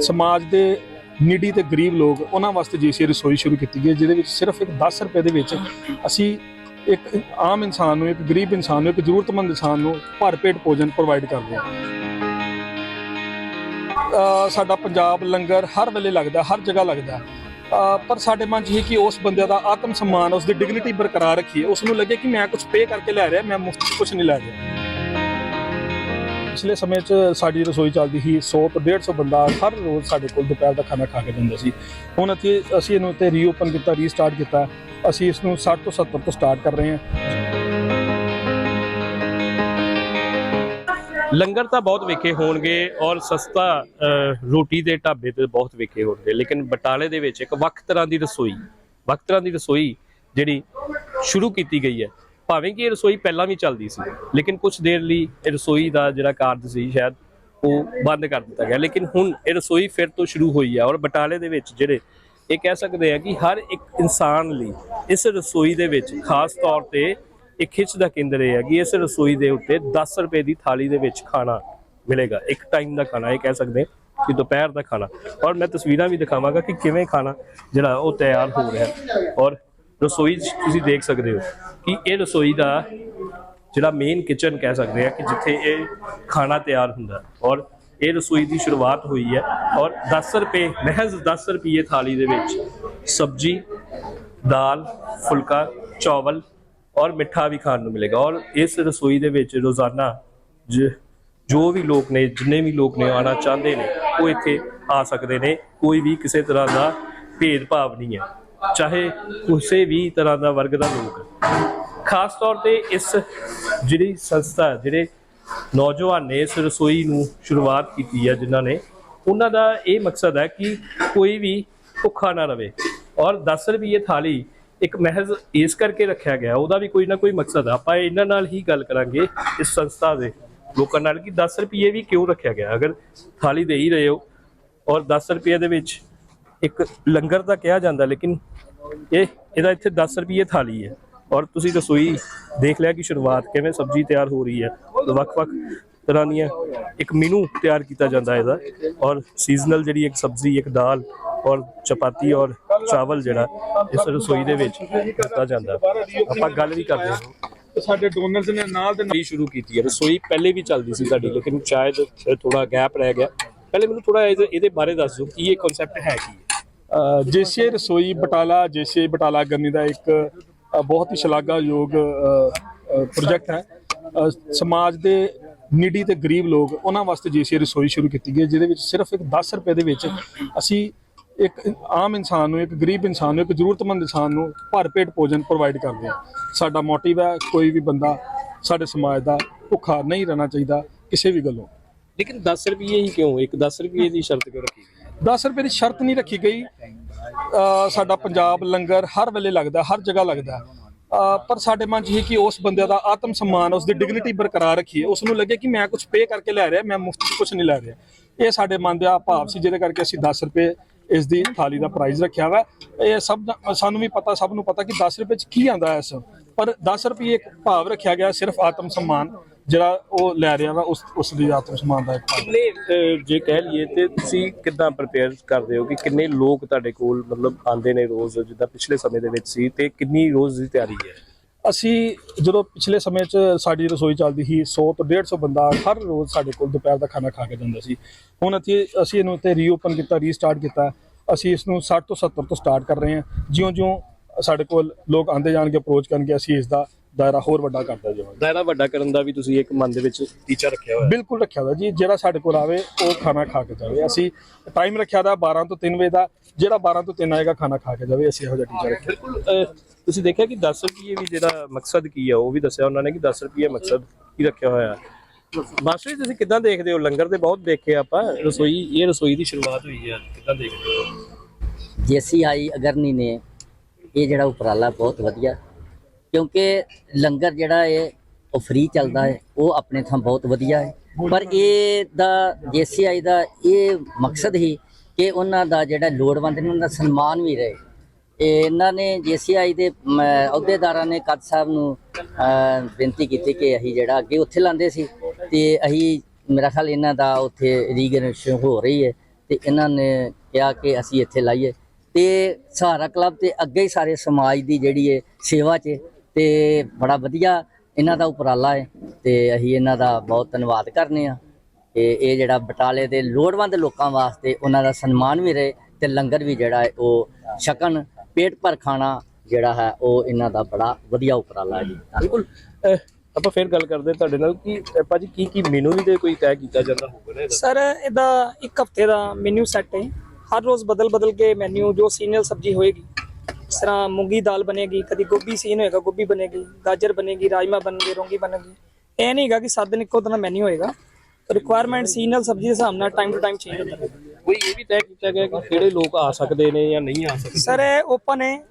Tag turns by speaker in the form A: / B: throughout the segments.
A: ਸਮਾਜ ਦੇ ਨੀਡੀ ਤੇ ਗਰੀਬ ਲੋਕ ਉਹਨਾਂ ਵਾਸਤੇ ਜੀਸੀ ਰਸੋਈ ਸ਼ੁਰੂ ਕੀਤੀ ਗਈ, ਜਿਹਦੇ ਵਿੱਚ ਸਿਰਫ ਇੱਕ 10 ਰੁਪਏ ਦੇ ਵਿੱਚ ਅਸੀਂ ਇੱਕ ਆਮ ਇਨਸਾਨ ਨੂੰ, ਇੱਕ ਗਰੀਬ ਇਨਸਾਨ ਨੂੰ, ਇੱਕ ਜ਼ਰੂਰਤਮੰਦ ਇਨਸਾਨ ਨੂੰ ਭਰਪੇਟ ਭੋਜਨ ਪ੍ਰੋਵਾਈਡ ਕਰਦੇ ਹਾਂ। ਸਾਡਾ ਪੰਜਾਬ ਲੰਗਰ ਹਰ ਵੇਲੇ ਲੱਗਦਾ, ਹਰ ਜਗ੍ਹਾ ਲੱਗਦਾ। ਪਰ ਸਾਡੇ ਮਨ 'ਚ ਇਹ ਕਿ ਉਸ ਬੰਦੇ ਦਾ ਆਤਮ ਸਨਮਾਨ ਉਸ ਦੀ ਡਿਗਨਿਟੀ ਬਰਕਰਾਰ ਰੱਖੀਏ। ਉਸ ਨੂੰ ਲੱਗੇ ਕਿ ਮੈਂ ਕੁਝ ਪੇ ਕਰਕੇ ਲੈ ਰਿਹਾ, ਮੈਂ ਮੁਫਤ ਕੁਝ ਨਹੀਂ ਲੈ ਰਿਹਾ। ਪਿਛਲੇ ਸਮੇਂ 'ਚ ਸਾਡੀ ਰਸੋਈ ਚੱਲਦੀ ਸੀ 100 ਤੋਂ 150 ਬੰਦਾ ਹਰ ਰੋਜ਼ ਸਾਡੇ ਕੋਲ ਦੁਪਹਿਰ ਦਾ ਖਾਣਾ ਖਾ ਕੇ ਜਾਂਦਾ ਸੀ। ਹੁਣ ਅਸੀਂ ਅਸੀਂ ਇਹਨੂੰ ਤੇ ਰੀਓਪਨ ਕੀਤਾ ਰੀਸਟਾਰਟ ਕੀਤਾ। ਅਸੀਂ ਇਸ ਨੂੰ 60 ਤੋਂ 70 ਤੋਂ ਸਟਾਰਟ ਕਰ ਰਹੇ ਹਾਂ।
B: ਲੰਗਰ ਤਾਂ ਬਹੁਤ ਵੇਖੇ ਹੋਣਗੇ ਔਰ ਸਸਤਾ ਅਹ, ਰੋਟੀ ਦੇ ਢਾਬੇ ਤੇ ਬਹੁਤ ਵੇਖੇ ਹੋਣਗੇ ਲੇਕਿਨ ਬਟਾਲੇ ਦੇ ਵਿੱਚ ਇੱਕ ਵੱਖ ਤਰ੍ਹਾਂ ਦੀ ਰਸੋਈ ਵੱਖ ਤਰ੍ਹਾਂ ਦੀ ਰਸੋਈ ਜਿਹੜੀ ਸ਼ੁਰੂ ਕੀਤੀ ਗਈ ਹੈ। ਭਾਵੇਂ ਕਿ ਇਹ ਰਸੋਈ ਪਹਿਲਾਂ ਵੀ ਚੱਲਦੀ ਸੀ, ਲੇਕਿਨ ਕੁਝ ਦੇਰ ਲਈ ਇਹ ਰਸੋਈ ਦਾ ਜਿਹੜਾ ਕਾਰਜ ਸੀ ਸ਼ਾਇਦ ਉਹ ਬੰਦ ਕਰ ਦਿੱਤਾ ਗਿਆ। ਲੇਕਿਨ ਹੁਣ ਇਹ ਰਸੋਈ ਫਿਰ ਤੋਂ ਸ਼ੁਰੂ ਹੋਈ ਹੈ ਔਰ ਬਟਾਲੇ ਦੇ ਵਿੱਚ ਜਿਹੜੇ ਇਹ ਕਹਿ ਸਕਦੇ ਆ ਕਿ ਹਰ ਇੱਕ ਇਨਸਾਨ ਲਈ ਇਸ ਰਸੋਈ ਦੇ ਵਿੱਚ ਖਾਸ ਤੌਰ ਤੇ ਇਹ ਖਿੱਚ ਦਾ ਕੇਂਦਰ ਇਹ ਹੈ ਕਿ ਇਸ ਰਸੋਈ ਦੇ ਉੱਤੇ 10 ਰੁਪਏ ਦੀ ਥਾਲੀ ਦੇ ਵਿੱਚ ਖਾਣਾ ਮਿਲੇਗਾ, ਇੱਕ ਟਾਈਮ ਦਾ ਖਾਣਾ, ਇਹ ਕਹਿ ਸਕਦੇ ਕਿ ਦੁਪਹਿਰ ਦਾ ਖਾਣਾ। ਔਰ ਮੈਂ ਤਸਵੀਰਾਂ ਵੀ ਦਿਖਾਵਾਂਗਾ ਕਿ ਕਿਵੇਂ ਖਾਣਾ ਜਿਹੜਾ ਉਹ ਤਿਆਰ ਹੋ ਰਿਹਾ। ਔਰ ਰਸੋਈ 'ਚ ਤੁਸੀਂ ਦੇਖ ਸਕਦੇ ਹੋ ਕਿ ਇਹ ਰਸੋਈ ਦਾ ਜਿਹੜਾ ਮੇਨ ਕਿਚਨ ਕਹਿ ਸਕਦੇ ਆ ਕਿ ਜਿੱਥੇ ਇਹ ਖਾਣਾ ਤਿਆਰ ਹੁੰਦਾ ਔਰ ਇਹ ਰਸੋਈ ਦੀ ਸ਼ੁਰੂਆਤ ਹੋਈ ਹੈ ਔਰ 10 ਰੁਪਏ, ਮਹਿਜ਼ 10 ਰੁਪਏ ਥਾਲੀ ਦੇ ਵਿੱਚ ਸਬਜੀ, ਦਾਲ, ਫੁਲਕਾ, ਚਾਵਲ ਔਰ ਮਿੱਠਾ ਵੀ ਖਾਣ ਨੂੰ ਮਿਲੇਗਾ ਔਰ ਇਸ ਰਸੋਈ ਦੇ ਵਿੱਚ ਰੋਜ਼ਾਨਾ ਜ- ਜੋ ਵੀ ਲੋਕ ਨੇ, ਜਿੰਨੇ ਵੀ ਲੋਕ ਨੇ ਆਣਾ ਚਾਹੁੰਦੇ ਨੇ, ਉਹ ਇੱਥੇ ਆ ਸਕਦੇ ਨੇ, ਕੋਈ ਵੀ ਕਿਸੇ ਤਰ੍ਹਾਂ ਦਾ ਭੇਦਭਾਵ ਨਹੀਂ ਹੈ। ਚਾਹੇ ਕਿਸੇ ਵੀ ਤਰ੍ਹਾਂ ਦਾ ਵਰਗ ਦਾ ਲੋਕ ਖਾਸ ਤੌਰ ਤੇ ਇਸ ਜਿਹੜੀ ਸੰਸਥਾ ਜਿਹੜੇ ਨੌਜਵਾਨ ਨੇ ਇਸ ਰਸੋਈ ਨੂੰ ਸ਼ੁਰੂਆਤ ਕੀਤੀ ਹੈ ਜਿਨ੍ਹਾਂ ਨੇ, ਉਹਨਾਂ ਦਾ ਇਹ ਮਕਸਦ ਹੈ ਕਿ ਕੋਈ ਵੀ ਭੁੱਖਾ ਨਾ ਰਵੇ। ਔਰ 10 ਰੁਪਏ ਥਾਲੀ ਇੱਕ ਮਹਿਜ਼ ਇਸ ਕਰਕੇ ਰੱਖਿਆ ਗਿਆ, ਉਹਦਾ ਵੀ ਕੋਈ ਨਾ ਕੋਈ ਮਕਸਦ ਹੈ। ਆਪਾਂ ਇਹਨਾਂ ਨਾਲ ਹੀ ਗੱਲ ਕਰਾਂਗੇ ਇਸ ਸੰਸਥਾ ਦੇ ਲੋਕਾਂ ਨਾਲ ਕਿ 10 ਰੁਪਏ ਵੀ ਕਿਉਂ ਰੱਖਿਆ ਗਿਆ। ਅਗਰ ਥਾਲੀ ਦੇ ਹੀ ਰਹੇ ਹੋ ਔਰ 10 ਰੁਪਏ ਦੇ ਵਿੱਚ ਇੱਕ ਲੰਗਰ ਤਾਂ ਕਿਹਾ ਜਾਂਦਾ, ਲੇਕਿਨ ਇਹ, ਇਹਦਾ ਇੱਥੇ 10 ਰੁਪਏ ਥਾਲੀ ਹੈ। ਔਰ ਤੁਸੀਂ ਰਸੋਈ ਦੇਖ ਲਿਆ ਕਿ ਸ਼ੁਰੂਆਤ ਕਿਵੇਂ ਸਬਜ਼ੀ ਤਿਆਰ ਹੋ ਰਹੀ ਹੈ। ਵੱਖ-ਵੱਖ ਤਰ੍ਹਾਂ ਦੀਆਂ ਇੱਕ ਮੀਨੂ ਤਿਆਰ ਕੀਤਾ ਜਾਂਦਾ ਇਹਦਾ। ਔਰ ਸੀਜ਼ਨਲ ਜਿਹੜੀ ਇੱਕ ਸਬਜ਼ੀ, ਇੱਕ ਦਾਲ ਔਰ ਚਪਾਤੀ ਔਰ ਚਾਵਲ ਜਿਹੜਾ ਇਸ ਰਸੋਈ ਦੇ ਵਿੱਚ ਦਿੱਤਾ ਜਾਂਦਾ। ਆਪਾਂ ਗੱਲ ਵੀ ਕਰਦੇ ਹਾਂ।
A: ਸਾਡੇ ਡੋਨਰਸ ਨੇ ਨਾਲ ਦੇ
B: ਰਸੋਈ ਸ਼ੁਰੂ ਕੀਤੀ ਹੈ। ਰਸੋਈ ਪਹਿਲੇ ਵੀ ਚੱਲਦੀ ਸੀ ਸਾਡੀ, ਲੇਕਿਨ ਸ਼ਾਇਦ ਥੋੜਾ ਗੈਪ ਰਹਿ ਗਿਆ। ਪਹਿਲੇ ਮੈਨੂੰ ਥੋੜਾ ਇਹਦੇ ਬਾਰੇ ਦੱਸ ਦਿਓ ਕਿ ਇਹ ਕਨਸੈਪਟ ਹੈ ਕੀ
A: ਜੇਸੀਏ ਰਸੋਈ ਬਟਾਲਾ ਜੇਸੀਏ ਬਟਾਲਾ ਗਰਮੀ ਦਾ ਇੱਕ ਬਹੁਤ ਹੀ ਸ਼ਲਾਘਾਯੋਗ ਪ੍ਰੋਜੈਕਟ ਹੈ। ਸਮਾਜ ਦੇ ਨੀਡੀ ਤੇ ਗਰੀਬ ਲੋਕ ਉਹਨਾਂ ਵਾਸਤੇ ਜੇਸੀਏ ਰਸੋਈ ਸ਼ੁਰੂ ਕੀਤੀ ਗਈ ਹੈ, ਜਿਹਦੇ ਵਿੱਚ ਸਿਰਫ ਇੱਕ 10 ਰੁਪਏ ਦੇ ਵਿੱਚ ਅਸੀਂ ਇੱਕ ਆਮ ਇਨਸਾਨ ਨੂੰ ਇੱਕ ਗਰੀਬ ਇਨਸਾਨ ਨੂੰ ਇੱਕ ਜ਼ਰੂਰਤਮੰਦ ਇਨਸਾਨ ਨੂੰ ਭਰਪੇਟ ਭੋਜਨ ਪ੍ਰੋਵਾਈਡ ਕਰਦੇ ਹਾਂ। ਸਾਡਾ ਮੋਟਿਵ ਹੈ ਕੋਈ ਵੀ ਬੰਦਾ ਸਾਡੇ ਸਮਾਜ ਦਾ ਭੁੱਖਾ ਨਹੀਂ ਰਹਿਣਾ ਚਾਹੀਦਾ ਕਿਸੇ ਵੀ ਗੱਲੋਂ।
B: ਲੇਕਿਨ 10 ਰੁਪਏ ਹੀ ਕਿਉਂ? ਇੱਕ 10 ਰੁਪਏ ਦੀ ਸ਼ਰਤ ਕਿਉਂ ਰੱਖੀ
A: 10 ਰੁਪਏ ਦੀ ਸ਼ਰਤ ਨਹੀਂ ਰੱਖੀ ਗਈ। ਸਾਡਾ ਪੰਜਾਬ ਲੰਗਰ ਹਰ ਵੇਲੇ ਲੱਗਦਾ, ਹਰ ਜਗ੍ਹਾ ਲੱਗਦਾ। ਪਰ ਸਾਡੇ ਮਨ 'ਚ ਇਹ ਕਿ ਉਸ ਬੰਦੇ ਦਾ ਆਤਮ ਸਨਮਾਨ ਉਸ ਦੀ ਡਿਗਨਿਟੀ ਬਰਕਰਾਰ ਰੱਖੀਏ। ਉਸ ਨੂੰ ਲੱਗੇ ਕਿ ਮੈਂ ਕੁਝ ਪੇ ਕਰਕੇ ਲੈ ਰਿਹਾ, ਮੈਂ ਮੁਫਤ ਕੁਝ ਨਹੀਂ ਲੈ ਰਿਹਾ। ਇਹ ਸਾਡੇ ਮਨ ਦਾ ਭਾਵ ਸੀ, ਜਿਹਦੇ ਕਰਕੇ ਅਸੀਂ 10 ਰੁਪਏ ਇਸ ਦੀ ਥਾਲੀ ਦਾ ਪ੍ਰਾਈਸ ਰੱਖਿਆ ਵਾ। ਇਹ ਸਭ ਦਾ- ਸਾਨੂੰ ਵੀ ਪਤਾ, ਸਭ ਨੂੰ ਪਤਾ ਕਿ 10 ਰੁਪਏ 'ਚ ਕੀ ਆਂਦਾ ਹੈ ਇਸ। ਪਰ 10 ਰੁਪਏ ਇੱਕ ਭਾਵ ਰੱਖਿਆ ਗਿਆ, ਸਿਰਫ ਆਤਮ ਸਨਮਾਨ। ਜਿਹੜਾ ਉਹ ਲੈ ਰਿਹਾ ਵਾ ਉਸ ਉਸ ਦੀ ਆਤਮ ਸਨਮਾਨ ਦਾ ਇੱਕ
B: ਕਿੰਨੇ ਜੇ ਕਹਿ ਲਈਏ ਤੇ ਤੁਸੀਂ ਕਿੱਦਾਂ ਪ੍ਰਪੇਅਰ ਕਰਦੇ ਹੋ ਕਿ ਕਿੰਨੇ ਲੋਕ ਤੁਹਾਡੇ ਕੋਲ ਮਤਲਬ ਆਉਂਦੇ ਨੇ ਰੋਜ਼ ਜਿੱਦਾਂ ਪਿਛਲੇ ਸਮੇਂ ਦੇ ਵਿੱਚ ਸੀ ਤੇ ਕਿੰਨੀ ਰੋਜ਼ ਦੀ ਤਿਆਰੀ ਹੈ?
A: ਅਸੀਂ ਜਦੋਂ ਪਿਛਲੇ ਸਮੇਂ 'ਚ ਸਾਡੀ ਰਸੋਈ ਚੱਲਦੀ ਸੀ 100 ਤੋਂ 150 ਬੰਦਾ ਹਰ ਰੋਜ਼ ਸਾਡੇ ਕੋਲ ਦੁਪਹਿਰ ਦਾ ਖਾਣਾ ਖਾ ਕੇ ਜਾਂਦਾ ਸੀ। ਹੁਣ ਅਸੀਂ ਅਸੀਂ ਇਹਨੂੰ ਤੇ ਰੀਓਪਨ ਕੀਤਾ ਰੀਸਟਾਰਟ ਕੀਤਾ। ਅਸੀਂ ਇਸ ਨੂੰ 60 ਤੋਂ 70 ਤੋਂ ਸਟਾਰਟ ਕਰ ਰਹੇ ਹਾਂ। ਜਿਉਂ-ਜਿਉਂ ਸਾਡੇ ਕੋਲ ਲੋਕ ਆਂਦੇ ਜਾਣਗੇ ਅਪਰੋਚ ਕਰਨਗੇ ਅਸੀਂ ਇਸ ਦਾ ਦਾਇਰਾ ਹੋਰ ਵੱਡਾ ਕਰਦਾ ਜਾਵਾਂਗੇ
B: ਦਾਇਰਾ ਵੱਡਾ ਕਰਨ ਦਾ ਵੀ ਤੁਸੀਂ ਇੱਕ ਮਨ ਦੇ ਵਿੱਚ ਟੀਚਾ ਰੱਖਿਆ ਹੋਇਆ।
A: ਬਿਲਕੁਲ ਰੱਖਿਆ ਹੋਇਆ ਜੀ ਜਿਹੜਾ ਸਾਡੇ ਕੋਲ ਆਵੇ ਉਹ ਖਾਣਾ ਖਾ ਕੇ ਜਾਵੇ। ਅਸੀਂ ਟਾਈਮ ਰੱਖਿਆ ਦਾ 12 ਤੋਂ 3 ਵਜੇ ਦਾ ਜਿਹੜਾ 12 ਤੋਂ 3 ਆਏਗਾ ਖਾਣਾ ਖਾ ਕੇ ਜਾਵੇ ਅਸੀਂ ਇਹੋ ਜਿਹਾ ਟੀਚਰ ਰੱਖਿਆ।
B: ਬਿਲਕੁਲ ਤੁਸੀਂ ਦੇਖਿਆ ਕਿ 10 ਰੁਪਏ ਵੀ ਜਿਹੜਾ ਮਕਸਦ ਕੀ ਹੈ ਉਹ ਵੀ ਦੱਸਿਆ ਉਹਨਾਂ ਨੇ ਕਿ 10 ਰੁਪਏ ਮਕਸਦ ਕੀ ਰੱਖਿਆ ਹੋਇਆ। ਹੈ ਮਾਸਟਰ ਜੀ ਤੁਸੀਂ ਕਿੱਦਾਂ ਦੇਖਦੇ ਹੋ? ਲੰਗਰ ਤੇ ਬਹੁਤ ਦੇਖੇ ਆਪਾਂ ਰਸੋਈ ਇਹ ਰਸੋਈ ਦੀ ਸ਼ੁਰੂਆਤ ਹੋਈ ਹੈ ਕਿੱਦਾਂ ਦੇਖਦੇ ਹੋ?
C: ਜੀਸੀਆਈ ਅਗਰਨੀ ਨੇ ਇਹ ਜਿਹੜਾ ਉਪਰਾਲਾ ਬਹੁਤ ਵਧੀਆ ਕਿਉਂਕਿ ਲੰਗਰ ਜਿਹੜਾ ਹੈ ਉਹ ਫ੍ਰੀ ਚੱਲਦਾ ਹੈ ਉਹ ਆਪਣੇ ਥਾਂ ਬਹੁਤ ਵਧੀਆ ਹੈ ਪਰ ਇਹ ਦਾ ਜੀਸੀਆਈ ਦਾ ਇਹ ਮਕਸਦ ਹੀ ਕਿ ਉਹਨਾਂ ਦਾ ਜਿਹੜਾ ਲੋੜਵੰਦ ਨੇ, ਉਹਨਾਂ ਦਾ ਸਨਮਾਨ ਵੀ ਰਹੇ। ਇਹ ਇਹਨਾਂ ਨੇ ਜੀਸੀਆਈ ਦੇ ਅਹੁਦੇਦਾਰਾਂ ਨੇ ਕੱਦ ਸਾਹਿਬ ਨੂੰ ਬੇਨਤੀ ਕੀਤੀ ਕਿ ਅਸੀਂ ਜਿਹੜਾ ਅੱਗੇ ਉੱਥੇ ਲਾਂਦੇ ਸੀ, ਤੇ ਅਸੀਂ, ਮੇਰਾ ਖਿਆਲ ਇਹਨਾਂ ਦਾ ਉੱਥੇ ਰੀਗਨੇਸ਼ਨ ਹੋ ਰਹੀ ਹੈ ਤੇ ਇਹਨਾਂ ਨੇ ਕਿਹਾ ਕਿ ਅਸੀਂ ਇੱਥੇ ਲਾਈਏ। ਤੇ ਸਹਾਰਾ ਕਲੱਬ ਤੇ ਅੱਗੇ ਹੀ ਸਾਰੇ ਸਮਾਜ ਦੀ ਜਿਹੜੀ ਹੈ ਸੇਵਾ 'ਚ ਤੇ ਬੜਾ ਵਧੀਆ ਇਹਨਾਂ ਦਾ ਉਪਰਾਲਾ ਹੈ ਤੇ ਅਸੀਂ ਇਹਨਾਂ ਦਾ ਬਹੁਤ ਧੰਨਵਾਦ ਕਰਨੇ ਆ ਕਿ ਇਹ ਜਿਹੜਾ ਬਟਾਲੇ ਦੇ ਲੋੜਵੰਦ ਲੋਕਾਂ ਵਾਸਤੇ ਉਹਨਾਂ ਦਾ ਸਨਮਾਨ ਵੀ ਰਹੇ ਤੇ ਲੰਗਰ ਵੀ ਜਿਹੜਾ ਹੈ ਉਹ ਛਕਣ ਪੇਟ ਭਰ ਖਾਣਾ ਜਿਹੜਾ ਹੈ ਉਹ ਇਹਨਾਂ ਦਾ ਬੜਾ ਵਧੀਆ ਉਪਰਾਲਾ ਹੈ ਜੀ।
B: ਬਿਲਕੁਲ ਆਪਾਂ ਫੇਰ ਗੱਲ ਕਰਦੇ ਤੁਹਾਡੇ ਨਾਲ ਕਿ ਭਾਜੀ ਕੀ ਕੀ ਮੈਨੂ ਵੀ ਤੇ ਕੋਈ ਤੈਅ ਕੀਤਾ ਜਾਂਦਾ ਹੋਊਗਾ ਨਾ ਇਹਦਾ?
D: ਸਰ ਇਹਦਾ ਇੱਕ ਹਫ਼ਤੇ ਦਾ ਮੈਨੂ ਸੈੱਟ ਹੈ ਹਰ ਰੋਜ਼ ਬਦਲ ਬਦਲ ਕੇ ਮੈਨੂ ਜੋ ਸੀਨੀਅਰ ਸਬਜ਼ੀ ਹੋਏਗੀ ਜਿਸ ਤਰ੍ਹਾਂ ਮੂੰਗੀ ਦਾਲ ਬਣੇਗੀ ਕਦੀ ਗੋਭੀ ਸੀਨ ਹੋਏਗਾ ਗੋਭੀ ਬਣੇਗੀ ਗਾਜਰ ਬਣੇਗੀ ਰਾਜਮਾ ਬਣਨਗੇ ਰੋਂਗੀ ਬਣਨਗੇ। ਇਹ ਨਹੀਂ ਹੈਗਾ ਕਿ ਸੱਤ ਦਿਨ ਇੱਕੋ ਤਰ੍ਹਾਂ ਮੈਨੂ ਹੋਏਗਾ। ਰਿਕੁਆਇਰਮੈਂਟ ਸੀਨੀਅਰ ਸਬਜ਼ੀ ਦੇ ਹਿਸਾਬ ਨਾਲ ਟਾਈਮ ਟੂ ਟਾਈਮ ਚੇਂਜ ਹੁੰਦਾ। ਹੈ
B: ਕੋਈ ਇਹ ਵੀ ਤੈਅ ਕੀਤਾ ਗਿਆ ਕਿ ਕਿਹੜੇ ਲੋਕ ਆ ਸਕਦੇ ਨੇ ਜਾਂ ਨਹੀਂ ਆ ਸਕਦੇ।
D: ਸਰ ਇਹ ਓਪਨ ਹੈ।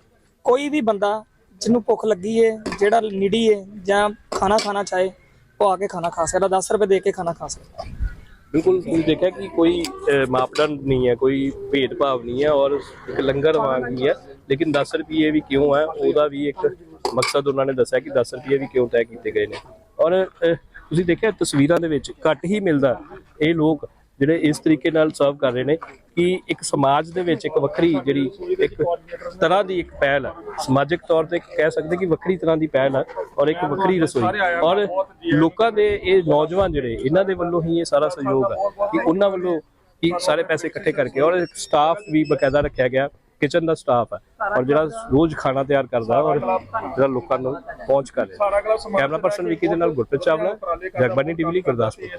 D: ਕੋਈ ਵੀ ਬੰਦਾ ਜਿਹਨੂੰ ਭੁੱਖ ਲੱਗੀ ਹੈ ਜਿਹੜਾ ਨੀਡੀ ਹੈ ਜਾਂ ਖਾਣਾ ਖਾਣਾ ਚਾਹੇ ਉਹ ਆ ਕੇ ਖਾਣਾ ਖਾ ਸਕਦਾ। 10 ਰੁਪਏ ਦੇ ਕੇ ਖਾਣਾ ਖਾ ਸਕਦਾ।
B: ਬਿਲਕੁਲ ਤੁਸੀਂ ਦੇਖਿਆ ਕਿ ਕੋਈ ਅਹ, ਮਾਪਦੰਡ ਨਹੀਂ ਹੈ ਕੋਈ ਭੇਦਭਾਵ ਨਹੀਂ ਹੈ ਔਰ ਇੱਕ ਲੰਗਰ ਵਾਂਗ ਨਹੀਂ ਹੈ। ਲੇਕਿਨ 10 ਰੁਪਏ ਵੀ ਕਿਉਂ ਹੈ? ਉਹਦਾ ਵੀ ਇੱਕ ਮਕਸਦ ਉਹਨਾਂ ਨੇ ਦੱਸਿਆ ਕਿ 10 ਰੁਪਏ ਵੀ ਕਿਉਂ ਤੈਅ ਕੀਤੇ ਗਏ ਨੇ। ਔਰ ਤੁਸੀਂ ਦੇਖਿਆ ਤਸਵੀਰਾਂ ਦੇ ਵਿੱਚ ਘੱਟ ਹੀ ਮਿਲਦਾ ਇਹ ਲੋਕ ਜਿਹੜੇ ਇਸ ਤਰੀਕੇ ਨਾਲ ਸਰਵ ਕਰ ਰਹੇ ਨੇ ਕਿ ਇੱਕ ਸਮਾਜ ਦੇ ਵਿੱਚ ਇੱਕ ਵੱਖਰੀ ਜਿਹੜੀ ਇੱਕ ਤਰ੍ਹਾਂ ਦੀ ਇੱਕ ਪਹਿਲ ਹੈ ਸਮਾਜਿਕ ਤੌਰ ਤੇ ਕਹਿ ਸਕਦੇ ਕਿ ਵੱਖਰੀ ਤਰ੍ਹਾਂ ਦੀ ਪਹਿਲ ਹੈ ਔਰ ਇੱਕ ਵੱਖਰੀ ਰਸੋਈ। ਔਰ ਲੋਕਾਂ ਦੇ ਇਹ ਨੌਜਵਾਨ ਜਿਹੜੇ, ਇਹਨਾਂ ਦੇ ਵੱਲੋਂ ਹੀ ਇਹ ਸਾਰਾ ਸਹਿਯੋਗ ਹੈ ਕਿ ਉਹਨਾਂ ਵੱਲੋਂ ਹੀ ਸਾਰੇ ਪੈਸੇ ਇਕੱਠੇ ਕਰਕੇ ਔਰ ਸਟਾਫ ਵੀ ਬਕਾਇਦਾ ਰੱਖਿਆ ਗਿਆ। ਕਿਚਨ ਦਾ ਸਟਾਫ ਹੈ। ਔਰ ਜਿਹੜਾ ਰੋਜ਼ ਖਾਣਾ ਤਿਆਰ ਕਰਦਾ ਔਰ ਜਿਹੜਾ ਲੋਕਾਂ ਨੂੰ ਪਹੁੰਚ ਕਰ ਰਿਹਾ ਕੈਮਰਾ ਪਰਸਨ ਵਿਕੀ ਦੇ ਨਾਲ ਗੁਰਪ੍ਰੀਤ ਚਾਵਲਾ ਜਗਬਾਨੀ ਟੀਵੀ ਲਈ ਗੁਰਦਾਸਪੁਰ।